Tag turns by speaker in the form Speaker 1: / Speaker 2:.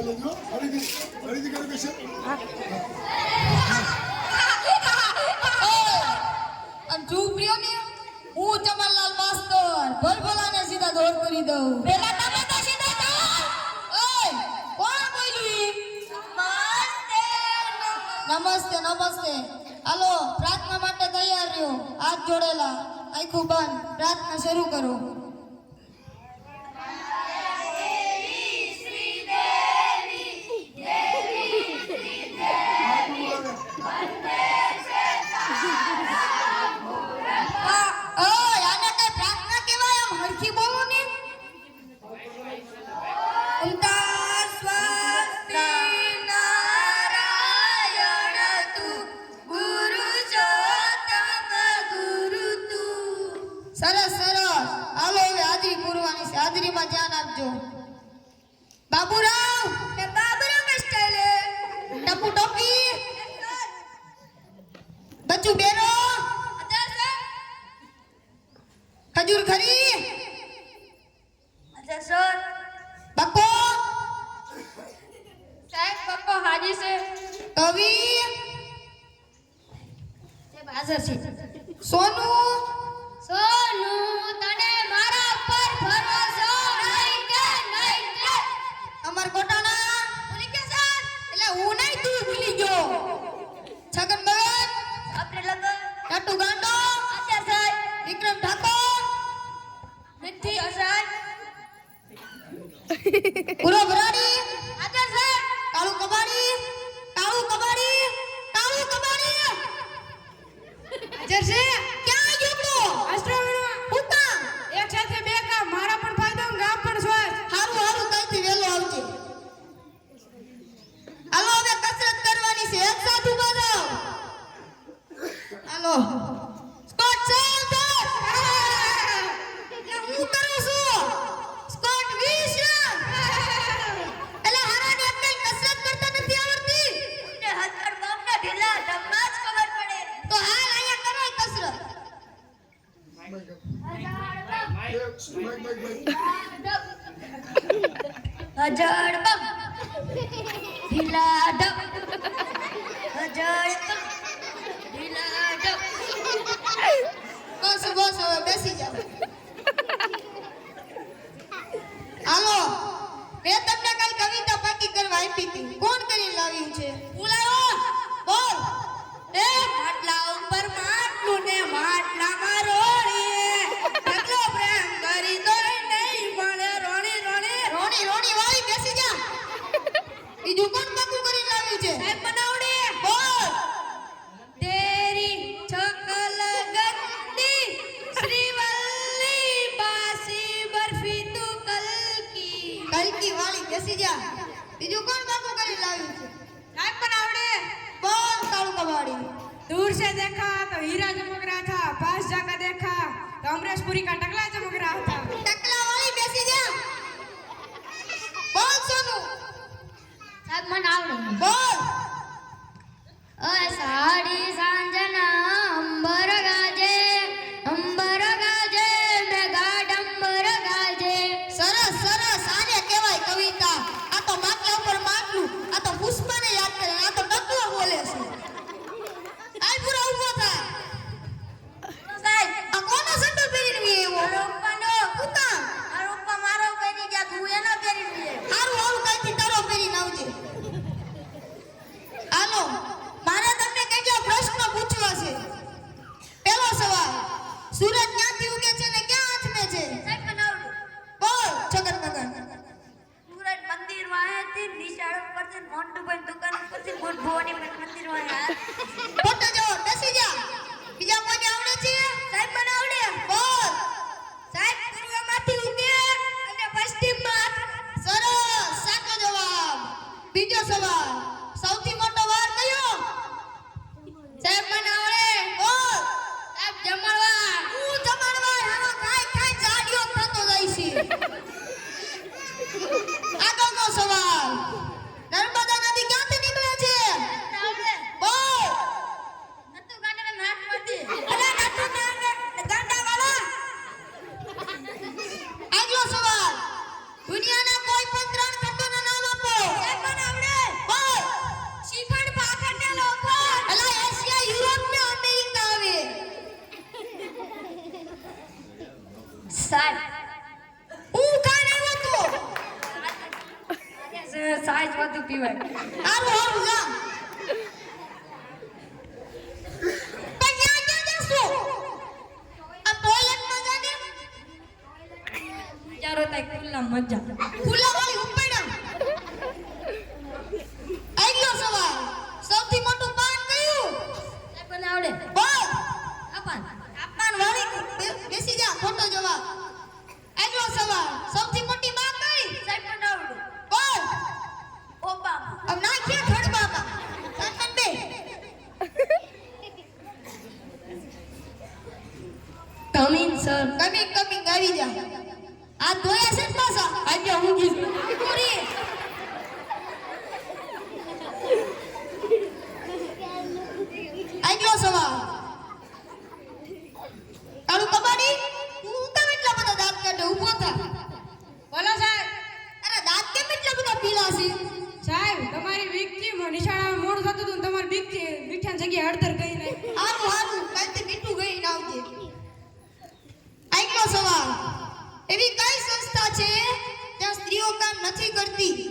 Speaker 1: આમ ચૂપ હું ચમનલાલ માસ્તર ભલભલાને સીધા દોર કરી દઉં. પેલા કોણ બોલ્યું નમસ્તે નમસ્તે. હાલો, પ્રાર્થના માટે તૈયાર રહ્યો. હાથ જોડેલા. આખું બંધ. પ્રાર્થના શરૂ કરો. હાજરીમાં ધ્યાન આપજો. બાબુરાવ! એ બાબુરાવ સ્ટાઈલે ટપુ ટોપી. બચ્ચુ બેરો ખજૂર ખરી.
Speaker 2: અચ્છા સર
Speaker 1: બકો
Speaker 2: સાહેબ બકો હાજી છે.
Speaker 1: કવિ.
Speaker 2: હાજર છે.
Speaker 1: સોનું.
Speaker 2: સોનું તને નથી સર
Speaker 1: પૂરો ભરાડી
Speaker 2: આચાર સાહેબ
Speaker 1: કાળું કબાડી કાળું કબાડી કાળું કબાડી
Speaker 3: જરસે
Speaker 1: ક્યાં ગયો
Speaker 3: અષ્ટમીમાં
Speaker 1: ઉતા
Speaker 3: એક સાથે બે કામ મારા પણ ફાયદો ગામ પણ સ્વસ્થ
Speaker 1: હારું હારું કઈથી વેલો આવજે હાલો હવે કસરત કરવાની છે એક સાથ ઊભા થાવ હાલો
Speaker 2: તમને જ ખબર પડે
Speaker 1: તો હાલ અહીંયા કરો કસરત
Speaker 4: Yes, mic, mic, mic.
Speaker 2: હજાર બમ ઢીલા ઢબ હજાર બમ ઢીલા ઢબ
Speaker 1: બસ બસ હવે બેસી જાઓ
Speaker 3: રોણી રોણી
Speaker 1: રોણી વાળી બેસી જા બીજું કોણ પાકું કરીને લાવ્યું છે
Speaker 3: સાહેબ બનાવડે
Speaker 1: બોલ
Speaker 3: તેરી છકલ ગંદી શ્રીવલ્લી બાસી બરફી તું કલકી
Speaker 1: કલકી વાળી બેસી જા બીજું કોણ પાકું કરીને લાવ્યું છે
Speaker 3: સાહેબ બનાવડે
Speaker 1: બોલ કાળુ કબાડી
Speaker 3: दूर से देखा तो हीरा चमक रहा था पास जाकर देखा तो अमरेशपुरी का
Speaker 2: સાહેબ મને આવડે આવડે
Speaker 1: છે?
Speaker 2: સાહેબ, મને આવડે.
Speaker 1: બોલ.
Speaker 2: સાહેબ પૂર્વમાંથી ઉગે અને પશ્ચિમમાં
Speaker 1: સરસ. સાચો જવાબ. બીજો સવાલ. સૌથી
Speaker 2: સાહેબ
Speaker 1: હું કાન આવ્યો તો
Speaker 2: સાહેબ વધુ પીવાય
Speaker 1: હાલો હાલો જા આવી જા આ ધોયા છે પાછા?
Speaker 2: આજે ઊંઘી
Speaker 1: પૂરી. આગલો સવાલ તારું કબાડી? તું કેમ એટલા બધા દાંત કાઢે ઊભો થા
Speaker 3: બોલો સાહેબ.
Speaker 1: અરે દાંત કેમ એટલા બધા પીલા છે?
Speaker 3: સાહેબ તમારી બીકથી નિશાળામાં મોડું થતું હતું તમારી બીકથી મીઠા જગ્યાએ હળદર ગઈ
Speaker 1: હારું હારું. એવી કઈ સંસ્થા છે જ્યાં સ્ત્રીઓ કામ નથી કરતી?